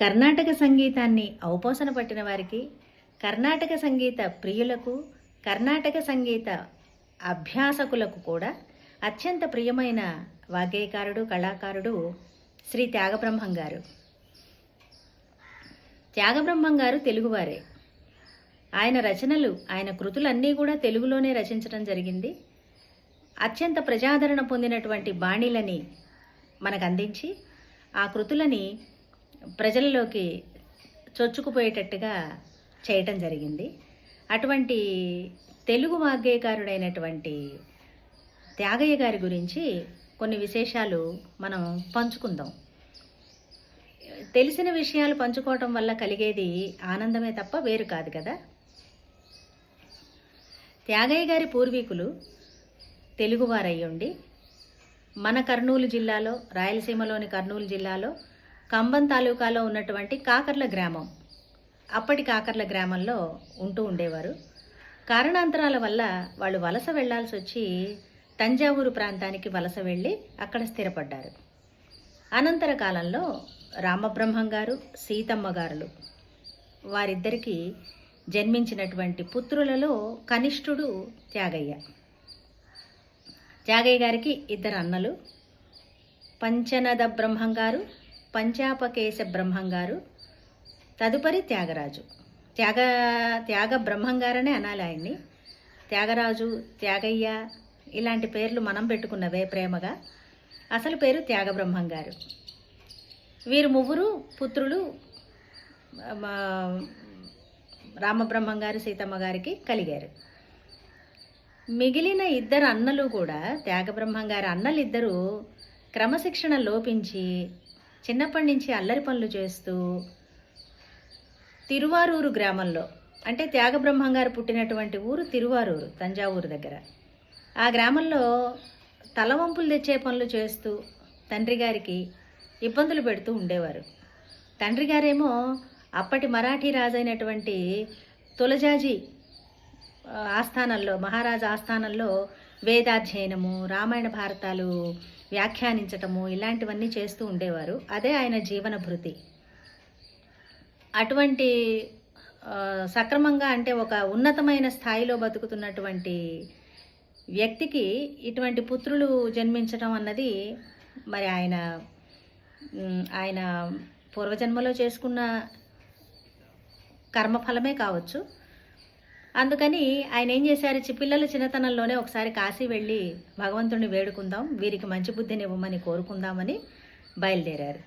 కర్ణాటక సంగీతాన్ని ఔపోసన పట్టిన వారికి కర్ణాటక సంగీత ప్రియులకు కర్ణాటక సంగీత అభ్యాసకులకు కూడా అత్యంత ప్రియమైన వాగ్గేయకారుడు కళాకారుడు శ్రీ త్యాగబ్రహ్మం గారు. త్యాగబ్రహ్మం గారు తెలుగువారే. ఆయన రచనలు ఆయన కృతులన్నీ కూడా తెలుగులోనే రచించడం జరిగింది. అత్యంత ప్రజాదరణ పొందినటువంటి బాణీలని మనకు అందించి ఆ కృతులని ప్రజలలోకి చొచ్చుకుపోయేటట్టుగా చేయటం జరిగింది. అటువంటి తెలుగు వాగ్గేయకారుడైనటువంటి త్యాగయ్య గారి గురించి కొన్ని విశేషాలు మనం పంచుకుందాం. తెలిసిన విషయాలు పంచుకోవటం వల్ల కలిగేది ఆనందమే తప్ప వేరు కాదు కదా. త్యాగయ్య గారి పూర్వీకులు తెలుగువారయ్యుండి మన కర్నూలు జిల్లాలో రాయలసీమలోని కర్నూలు జిల్లాలో కంబం తాలూకాలో ఉన్నటువంటి కాకర్ల గ్రామం. అప్పటి కాకర్ల గ్రామంలో ఉంటూ ఉండేవారు. కారణాంతరాల వల్ల వాళ్ళు వలస వెళ్ళాల్సి వచ్చి తంజావూరు ప్రాంతానికి వలస వెళ్ళి అక్కడ స్థిరపడ్డారు. అనంతర కాలంలో రామబ్రహ్మం గారు సీతమ్మ గారులు వారిద్దరికీ జన్మించినటువంటి పుత్రులలో కనిష్ఠుడు త్యాగయ్య త్యాగయ్య గారికి ఇద్దరు అన్నలు పంచనద బ్రహ్మం గారు పంచాపకేశ బ్రహ్మం గారు తదుపరి త్యాగరాజు. త్యాగ త్యాగ బ్రహ్మంగారనే అనాలి ఆయన్ని. త్యాగరాజు త్యాగయ్య ఇలాంటి పేర్లు మనం పెట్టుకున్నవే ప్రేమగా. అసలు పేరు త్యాగ బ్రహ్మంగారు వీరు ముగ్గురు పుత్రులు మా రామబ్రహ్మం గారు సీతమ్మ గారికి కలిగారు. మిగిలిన ఇద్దరు అన్నలు కూడా త్యాగబ్రహ్మం గారి అన్నలు ఇద్దరు క్రమశిక్షణ లోపించి చిన్నప్పటి నుంచి అల్లరి పనులు చేస్తూ తిరువారూరు గ్రామంలో అంటే త్యాగబ్రహ్మం గారు పుట్టినటువంటి ఊరు తిరువారూరు తంజావూరు దగ్గర. ఆ గ్రామంలో తలవంపులు తెచ్చే పనులు చేస్తూ తండ్రి గారికి ఇబ్బందులు పెడుతూ ఉండేవారు. తండ్రి గారేమో అప్పటి మరాఠీ రాజైనటువంటి తులజాజీ ఆస్థానంలో మహారాజా ఆస్థానంలో వేదాధ్యయనము రామాయణ భారతాలు వ్యాఖ్యానించటము ఇలాంటివన్నీ చేస్తూ ఉండేవారు. అదే ఆయన జీవన భృతి. అటువంటి సక్రమంగా అంటే ఒక ఉన్నతమైన స్థాయిలో బతుకుతున్నటువంటి వ్యక్తికి ఇటువంటి పుత్రులు జన్మించడం అన్నది మరి ఆయన ఆయన పూర్వజన్మలో చేసుకున్న కర్మఫలమే కావచ్చు. అందుకని ఆయన ఏం చేశారు? చి పిల్లల చిన్నతనంలోనే ఒకసారి కాశీ వెళ్ళి భగవంతుడిని వేడుకుందాం వీరికి మంచి బుద్ధిని ఇవ్వమని కోరుకుందామని బయలుదేరారు.